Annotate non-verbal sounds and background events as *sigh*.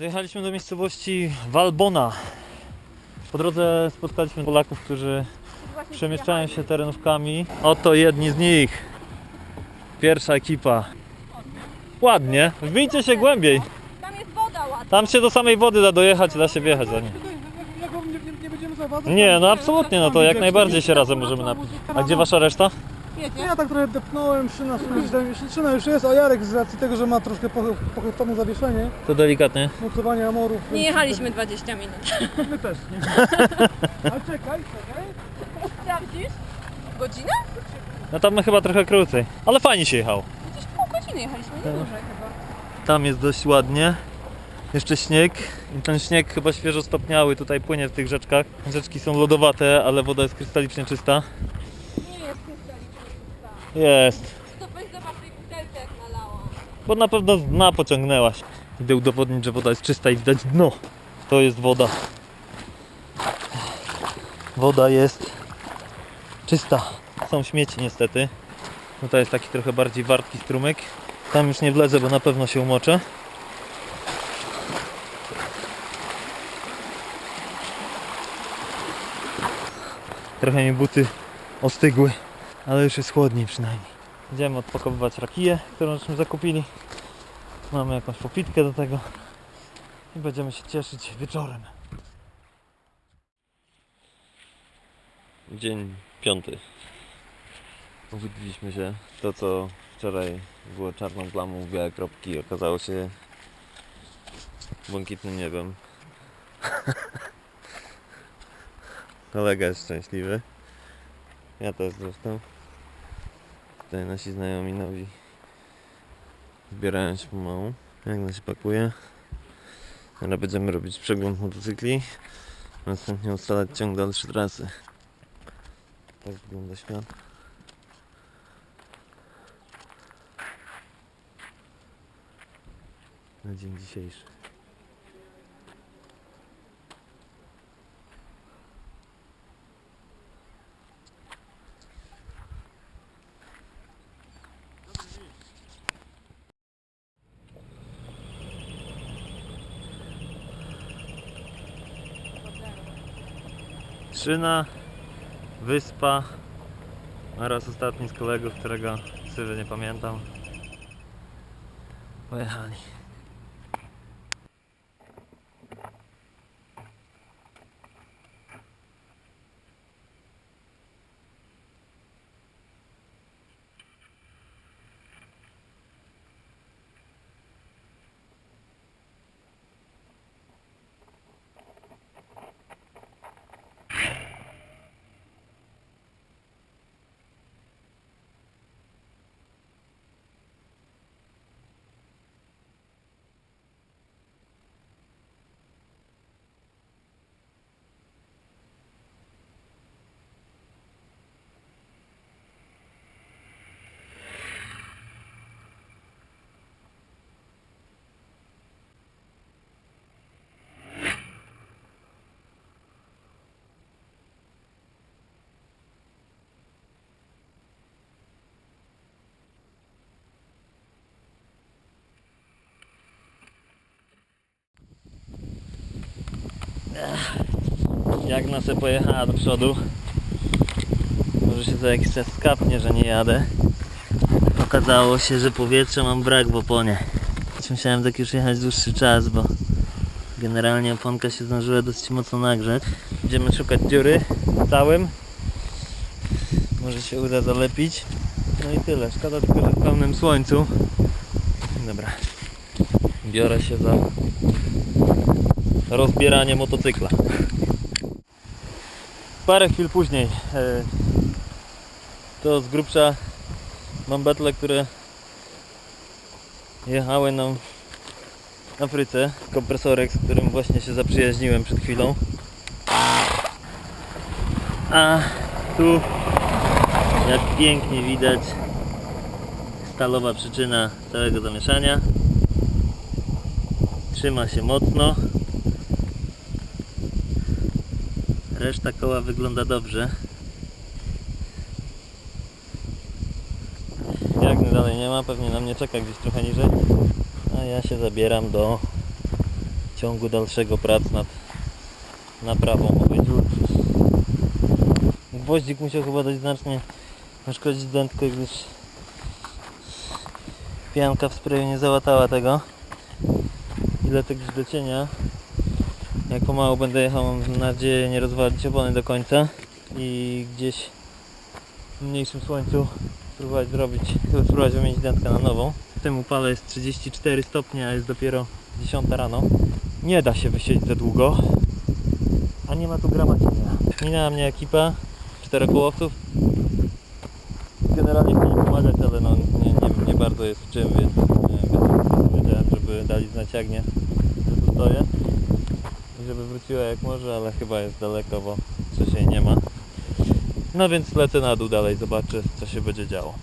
Dojechaliśmy do miejscowości Walbona. Po drodze spotkaliśmy Polaków, którzy przemieszczają się terenówkami. Oto jedni z nich. Pierwsza ekipa. Ładnie. Wbijcie się głębiej. Tam jest woda ładna. Tam się do samej wody da dojechać, da się wjechać za nie? Nie, no absolutnie, no to jak najbardziej się razem możemy napić. A gdzie wasza reszta? Ja tak trochę depnąłem, szyna, szyna, szyna już jest, a Jarek z racji tego, że ma troszkę pochybtone zawieszenie, To delikatnie. mocowanie amorów. Nie więc- jechaliśmy 20 minut. My też, nie? *laughs* Ale czekaj, czekaj. Sprawdzisz? Godzinę? No tam chyba trochę krócej. Ale fajnie się jechało. Gdzieś pół godziny jechaliśmy, nie dłużej chyba. Tam jest dość ładnie. Jeszcze śnieg. I ten śnieg chyba świeżo stopniały tutaj płynie w tych rzeczkach. Rzeczki są lodowate, ale woda jest krystalicznie czysta. Nie jest krystalicznie czysta. Jest. To weź zobacz tej jak nalała. Bo na pewno z dna pociągnęłaś. Idę udowodnić, że woda jest czysta i widać dno. To jest woda. Woda jest czysta. Są śmieci niestety. Tutaj jest taki trochę bardziej wartki strumyk. Tam już nie wlezę, bo na pewno się umoczę. Trochę mi buty ostygły, ale już jest chłodniej przynajmniej. Idziemy odpakowywać rakiję, którą żeśmy zakupili. Mamy jakąś popitkę do tego i będziemy się cieszyć wieczorem. Dzień piąty. Obudziliśmy się. To co wczoraj było czarną plamą, białe kropki, okazało się błękitnym niebem. *laughs* Kolega jest szczęśliwy. Ja też zresztą. Tutaj nasi znajomi nowi zbierają się pomału. Jak się pakuje. Teraz będziemy robić przegląd motocykli. Następnie ustalać ciąg dalszy trasy. Tak wygląda świat. Na dzień dzisiejszy. Szyna, wyspa oraz ostatni z kolegów, którego ksywy nie pamiętam. Pojechali. Jak na se pojechała do przodu. Może się za jakiś czas skapnie, że nie jadę. Okazało się, że powietrza mam brak w oponie. Musiałem tak już jechać dłuższy czas, bo generalnie oponka się zdążyła dosyć mocno nagrzeć. Będziemy szukać dziury całym. Może się uda zalepić. No i tyle. Szkoda tylko, że w pełnym słońcu. Dobra. Biorę się za rozbieranie motocykla. Parę chwil później e, to z grubsza mam betle, które jechały nam w Afryce. Kompresorek, z którym właśnie się zaprzyjaźniłem przed chwilą. A tu jak pięknie widać stalowa przyczyna całego zamieszania. Trzyma się mocno. Reszta koła wygląda dobrze. Jak dalej nie ma, pewnie na mnie czeka gdzieś trochę niżej. A ja się zabieram do ciągu dalszego prac nad naprawą dziurki. Gwoździk musiał chyba dość znacznie zaszkodzić dętkę, gdyż pianka w sprayu nie załatała tego. Ile już do cienia. Jak pomału będę jechał, mam nadzieję nie rozwalić opony do końca i gdzieś w mniejszym słońcu spróbować zrobić, spróbować wymienić dętkę na nową. W tym upale jest 34 stopnie, a jest dopiero 10 rano. Nie da się wysiedzieć za długo, a nie ma tu grama cienia. Minęła mnie ekipa czterokołowców. Generalnie chcieli pomagać, ale no nie, nie, nie bardzo jest w czym, więc, e, więc żeby dali znać Jagnie, że tu stoję wróciła jak może, ale chyba jest daleko, bo jej nie ma. No więc lecę na dół dalej, zobaczę co się będzie działo.